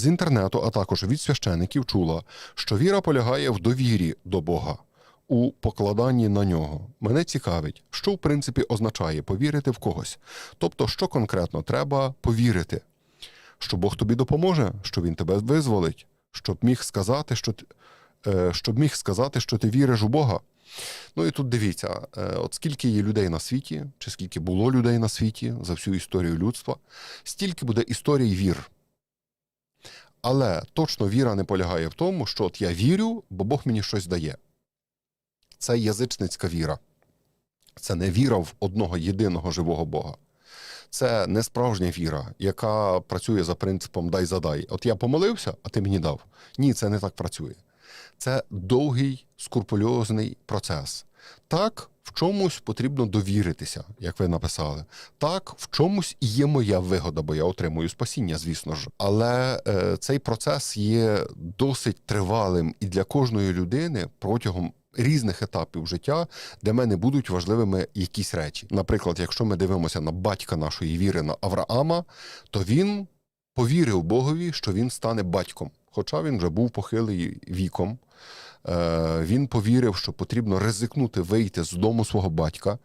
з інтернету, а також від священиків чула, що віра полягає в довірі до Бога, у покладанні на нього. Мене цікавить, що в принципі означає повірити в когось. Тобто, що конкретно треба повірити, що Бог тобі допоможе, що Він тебе визволить, щоб міг сказати, що ти, е, щоб міг сказати, що ти віриш у Бога. Ну і тут дивіться, е, от скільки є людей на світі, чи скільки було людей на світі за всю історію людства, стільки буде історій вір. Але точно віра не полягає в тому, що от я вірю, бо Бог мені щось дає. Це язичницька віра. Це не віра в одного єдиного живого Бога. Це не справжня віра, яка працює за принципом дай задай. От я помолився, а ти мені дав. Ні, це не так працює. Це довгий, скрупульозний процес. Так, в чомусь потрібно довіритися, як ви написали. Так, в чомусь і є моя вигода, бо я отримую спасіння, звісно ж. Але е, цей процес є досить тривалим і для кожної людини протягом різних етапів життя, де мене будуть важливими якісь речі. Наприклад, якщо ми дивимося на батька нашої віри на Авраама, то він повірив Богові, що він стане батьком. Хоча він вже був похилий віком, він повірив, що потрібно ризикнути вийти з дому свого батька.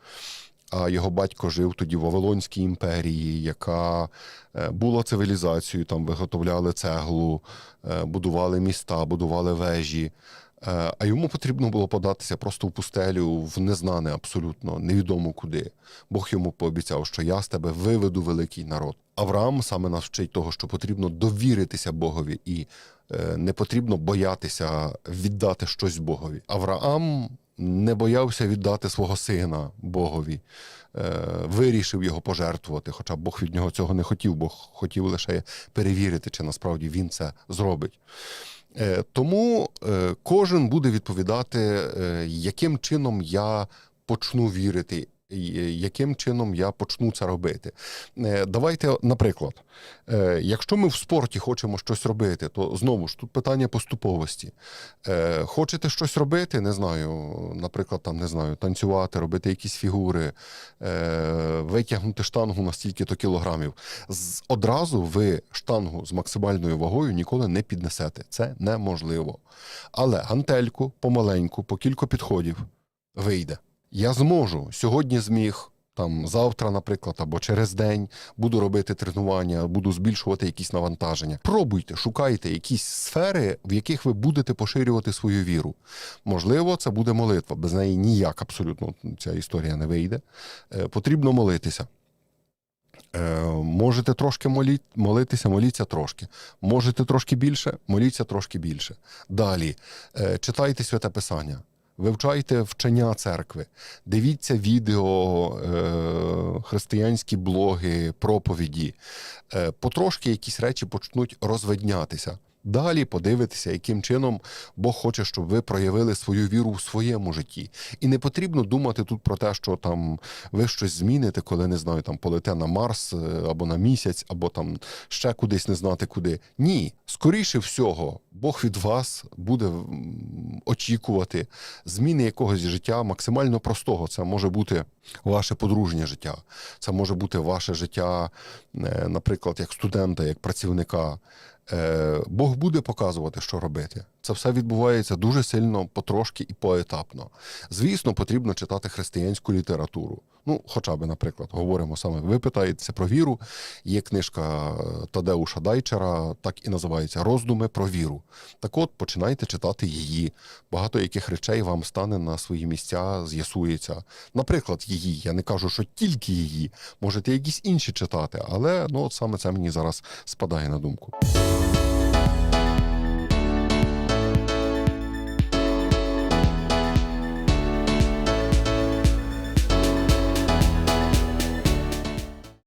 А його батько жив тоді в Вавилонській імперії, яка е, була цивілізацією, там виготовляли цеглу, е, будували міста, будували вежі. Е, А йому потрібно було податися просто в пустелю в незнане абсолютно, невідомо куди. Бог йому пообіцяв, що я з тебе виведу великий народ. Авраам саме нас вчить того, що потрібно довіритися Богові і е, не потрібно боятися віддати щось Богові. Авраам не боявся віддати свого сина Богові, е, вирішив його пожертвувати, хоча Бог від нього цього не хотів, Бог хотів лише перевірити, чи насправді він це зробить. Е, Тому е, кожен буде відповідати, е, яким чином я почну вірити, яким чином я почну це робити. Е, Давайте, наприклад, е, якщо ми в спорті хочемо щось робити, то знову ж тут питання поступовості. Е, Хочете щось робити, не знаю, наприклад, там не знаю, танцювати, робити якісь фігури, витягнути штангу на стільки-то кілограмів. Одразу ви штангу з максимальною вагою ніколи не піднесете. Це неможливо. Але гантельку помаленьку, по кілька підходів вийде. Я зможу. Сьогодні зміг. Там завтра, наприклад, або через день буду робити тренування, буду збільшувати якісь навантаження. Пробуйте, шукайте якісь сфери, в яких ви будете поширювати свою віру. Можливо, це буде молитва. Без неї ніяк абсолютно ця історія не вийде. Е, потрібно молитися. Е, можете трошки молі... молитися, моліться трошки. Можете трошки більше, моліться трошки більше. Далі е, читайте святе писання. Вивчайте вчення церкви, дивіться відео, е, християнські блоги, проповіді. Е, потрошки якісь речі почнуть розвиднятися. Далі подивитися, яким чином Бог хоче, щоб ви проявили свою віру в своєму житті. І не потрібно думати тут про те, що там ви щось зміните, коли не знаю, там полете на Марс е, або на місяць, або там ще кудись не знати куди. Ні, скоріше всього, Бог від вас буде очікувати зміни якогось життя максимально простого. Це може бути ваше подружнє життя, це може бути ваше життя, е, наприклад, як студента, як працівника. Е, Бог буде показувати, що робити. Це все відбувається дуже сильно, потрошки і поетапно. Звісно, потрібно читати християнську літературу. Ну, хоча б, наприклад, говоримо саме, ви питаєтеся про віру. Є книжка е, Тадеуша Дайчера, так і називається Роздуми про віру. Так от, починайте читати її. Багато яких речей вам стане на свої місця, з'ясується. Наприклад, її. Я не кажу, що тільки її. Можете якісь інші читати, але ну, от саме це мені зараз спадає на думку.